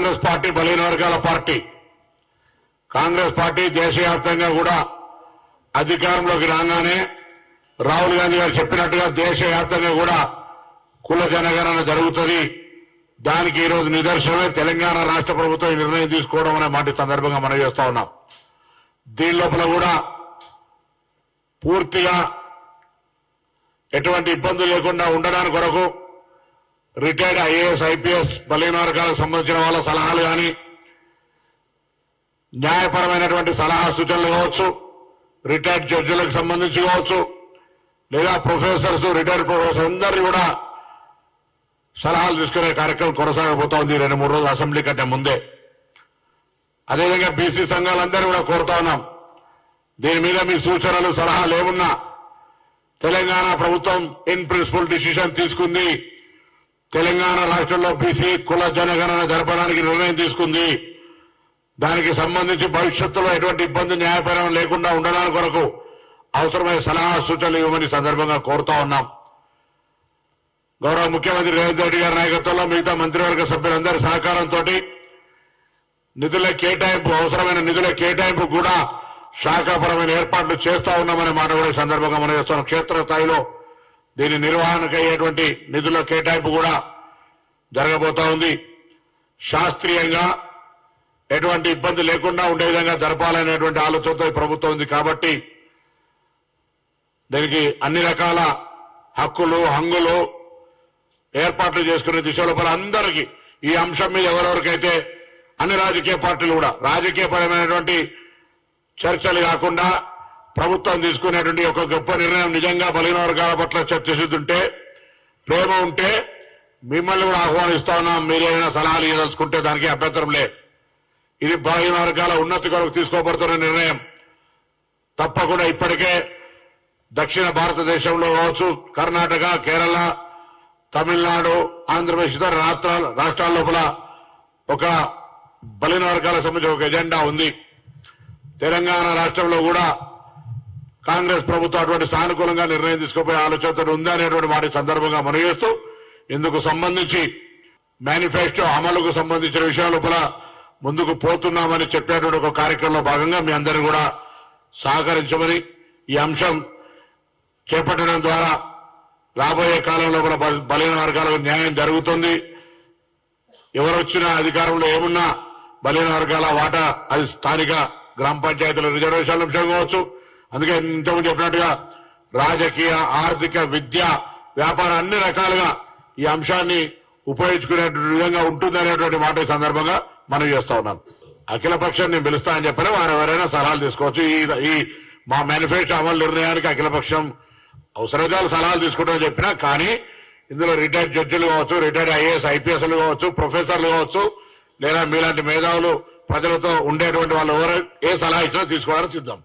Congress party బలహీన వర్గాల party. Congress party దేశవ్యాప్తంగా కూడా అధికారంలోకి రాగానే రాహుల్ గాంధీ గారు చెప్పినట్టుగా దేశవ్యాప్తంగా కూడా కుల జనగణన జరుగుతుంది. దానికి ఈ రోజు నిదర్శనమే తెలంగాణ రాష్ట్ర ప్రభుత్వం ఈ నిర్ణయం తీసుకోవడం అనే మాట సందర్భంగా మనం చేస్తా ఉన్నాం. దీని లోపల కూడా పూర్తిగా ఎటువంటి ఇబ్బందులు లేకుండా ఉండడానికి కొరకు రిటైర్డ్ ఐఏఎస్ ఐపీఎస్ బలహీన వర్గాలకు సంబంధించిన వాళ్ళ సలహాలు కానీ న్యాయపరమైనటువంటి సలహా సూచనలు కావచ్చు రిటైర్డ్ జడ్జిలకు సంబంధించి కావచ్చు లేదా ప్రొఫెసర్స్ రిటైర్డ్ ప్రొఫెసర్ అందరినీ కూడా సలహాలు తీసుకునే కార్యక్రమం కొనసాగబోతా ఉంది. రెండు మూడు రోజులు అసెంబ్లీ కంటే ముందే. అదేవిధంగా బీసీ సంఘాలందరూ కూడా కోరుతా ఉన్నాం. దీని మీద మీ సూచనలు సలహాలు ఏమున్నా తెలంగాణ ప్రభుత్వం ఇన్ ప్రిన్సిపల్ డిసిషన్ తీసుకుంది. తెలంగాణ రాష్ట్రంలో బీసీ కుల జనగణన జరపడానికి నిర్ణయం తీసుకుంది. దానికి సంబంధించి భవిష్యత్తులో ఎటువంటి ఇబ్బంది న్యాయపరం లేకుండా ఉండడానికి కొరకు అవసరమైన సలహా సూచనలు ఇవ్వమని సందర్భంగా కోరుతా ఉన్నాం. గౌరవ ముఖ్యమంత్రి రేవంత్ రెడ్డి గారి నాయకత్వంలో మిగతా మంత్రివర్గ సభ్యులందరి సహకారంతో నిధుల కేటాయింపు అవసరమైన నిధుల కేటాయింపు కూడా శాఖాపరమైన ఏర్పాట్లు చేస్తా ఉన్నామనే మాట కూడా ఈ సందర్భంగా మనం చేస్తున్నాం. క్షేత్రస్థాయిలో దీని నిర్వహణకు అయ్యేటువంటి నిధుల కేటాయింపు కూడా జరగబోతా ఉంది. శాస్త్రీయంగా ఎటువంటి ఇబ్బంది లేకుండా ఉండే విధంగా జరపాలనేటువంటి ఆలోచనతో ఈ ప్రభుత్వం ఉంది కాబట్టి దీనికి అన్ని రకాల హక్కులు హంగులు ఏర్పాట్లు చేసుకునే దిశలో లోపల అందరికీ ఈ అంశం మీద ఎవరెవరికైతే అన్ని రాజకీయ పార్టీలు కూడా రాజకీయపరమైనటువంటి చర్చలు కాకుండా ప్రభుత్వం తీసుకునేటువంటి ఒక గొప్ప నిర్ణయం నిజంగా బలిన వర్గాల పట్ల చర్చిస్తుంటే ప్రేమ ఉంటే మిమ్మల్ని కూడా ఆహ్వానిస్తా ఉన్నాం. మీరేమైనా సలహాలు ఇవ్వదలుచుకుంటే దానికి అభ్యంతరం లే ఇది బలహీన వర్గాల ఉన్నతి కొరకు తీసుకోబడుతున్న నిర్ణయం. తప్పకుండా ఇప్పటికే దక్షిణ భారతదేశంలో కావచ్చు కర్ణాటక కేరళ తమిళనాడు ఆంధ్రప్రదేశ్ ఇతర రాష్ట్రాల రాష్ట్రాల లోపల ఒక బలిన వర్గాలకు సంబంధించి ఒక ఎజెండా ఉంది. తెలంగాణ రాష్ట్రంలో కూడా కాంగ్రెస్ ప్రభుత్వం అటువంటి సానుకూలంగా నిర్ణయం తీసుకుపోయే ఆలోచన ఉందా అనేటువంటి వాటి సందర్భంగా మనం ఇందుకు సంబంధించి మేనిఫెస్టో అమలుకు సంబంధించిన విషయాల లోపల ముందుకు పోతున్నామని చెప్పేటువంటి ఒక కార్యక్రమంలో భాగంగా మీ అందరిని కూడా సహకరించమని ఈ అంశం చేపట్టడం ద్వారా రాబోయే కాలంలో కూడా బల- బలహీన వర్గాలకు న్యాయం జరుగుతుంది. ఎవరొచ్చినా అధికారంలో ఏమున్నా బలహీన వర్గాల వాటా అది స్థానిక గ్రామ పంచాయతీల రిజర్వేషన్ల అంశం కావచ్చు అందుకే ఇంతకుముందు చెప్పినట్టుగా రాజకీయ ఆర్థిక విద్య వ్యాపారం అన్ని రకాలుగా ఈ అంశాన్ని ఉపయోగించుకునే విధంగా ఉంటుందనేటువంటి మాట సందర్భంగా మనం చేస్తా ఉన్నాం. అఖిల పక్షాన్ని నేను పిలుస్తా అని చెప్పిన వారు ఎవరైనా సలహాలు తీసుకోవచ్చు. ఈ ఈ మా మేనిఫెస్టో అమలు నిర్ణయానికి అఖిలపక్షం అవసరమైతే సలహాలు తీసుకుంటామని చెప్పినా కానీ ఇందులో రిటైర్డ్ జడ్జిలు కావచ్చు రిటైర్డ్ ఐఏఎస్ ఐపీఎస్లు కావచ్చు ప్రొఫెసర్లు కావచ్చు లేదా మీలాంటి మేధావులు ప్రజలతో ఉండేటువంటి వాళ్ళు ఎవరు ఏ సలహా ఇచ్చినా తీసుకోవడానికి సిద్ధం.